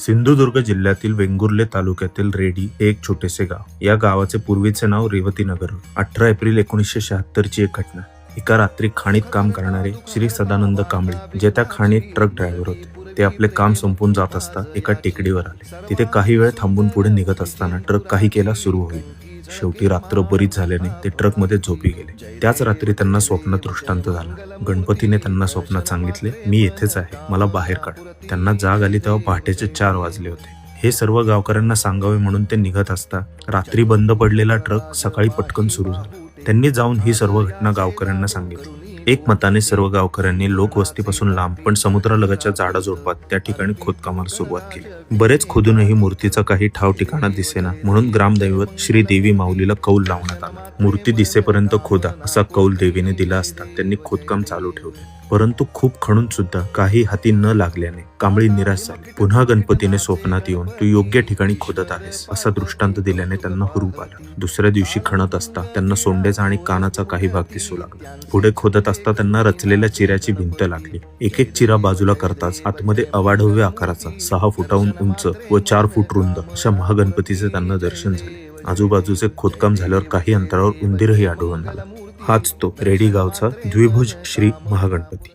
सिंधुदुर्ग जिल्ह्यातील वेंगुर्ले तालुक्यातील रेडी हे एक छोटेसे गाव. या गावाचे पूर्वीचे नाव रेवतीनगर. अठरा एप्रिल एकोणीसशे शहात्तर ची एक घटना. एका रात्री खाणीत काम करणारे श्री सदानंद कांबळे जे त्या खाणीत ट्रक ड्रायव्हर होते ते आपले काम संपून जात असता एका टेकडीवर आले. तिथे काही वेळ थांबून पुढे निघत असताना ट्रक काही केला सुरू होईल. शेवटी रात्र बरीच झाल्याने ते ट्रकमध्ये झोपी गेले. त्याच रात्री त्यांना स्वप्न दृष्टांत झाला. गणपतीने त्यांना स्वप्नात सांगितले मी येथेच आहे मला बाहेर काढ. त्यांना जाग आली तेव्हा पहाटेचे चार वाजले होते. हे सर्व गावकऱ्यांना सांगावे म्हणून ते निघत असता रात्री बंद पडलेला ट्रक सकाळी पटकन सुरू झाला. त्यांनी जाऊन ही सर्व घटना गावकऱ्यांना सांगितली. एक मताने सर्व गावकऱ्यांनी लोकवस्तीपासून लांब पण समुद्रालगतच्या झाडा झोडपात त्या ठिकाणी खोदकामाला सुरुवात केली. बरेच खोदूनही मूर्तीचा काही ठाव ठिकाणा दिसेना म्हणून ग्रामदैवत श्री देवी माऊलीला कौल लावण्यात आला. मूर्ती दिसेपर्यंत खोदा असा कौल देवीने दिला असता त्यांनी खोदकाम चालू ठेवले. परंतु खूप खणून सुद्धा काही हाती न लागल्याने कांबळी निराश झाली. पुन्हा गणपतीने स्वप्नात येऊन तू योग्य ठिकाणी खोदत आहेस असा दृष्टांत दिल्याने त्यांना हुरूप आला. दुसऱ्या दिवशी खणत असता त्यांना सोंडेचा आणि कानाचा काही भाग दिसू लागला. पुढे खोदत असता त्यांना रचलेल्या चिऱ्याची भिंत लागली. एक एक चिरा बाजूला करताच आतमध्ये अवाढव्य आकाराचा सहा फुटाहून उंच व चार फूट रुंद अशा महागणपतीचे त्यांना दर्शन झाले. आजूबाजूचे खोदकाम झाल्यावर काही अंतरावर उंदीरही आढळून आला. हाच तो रेडी गावचा द्विभुज श्री महागणपती.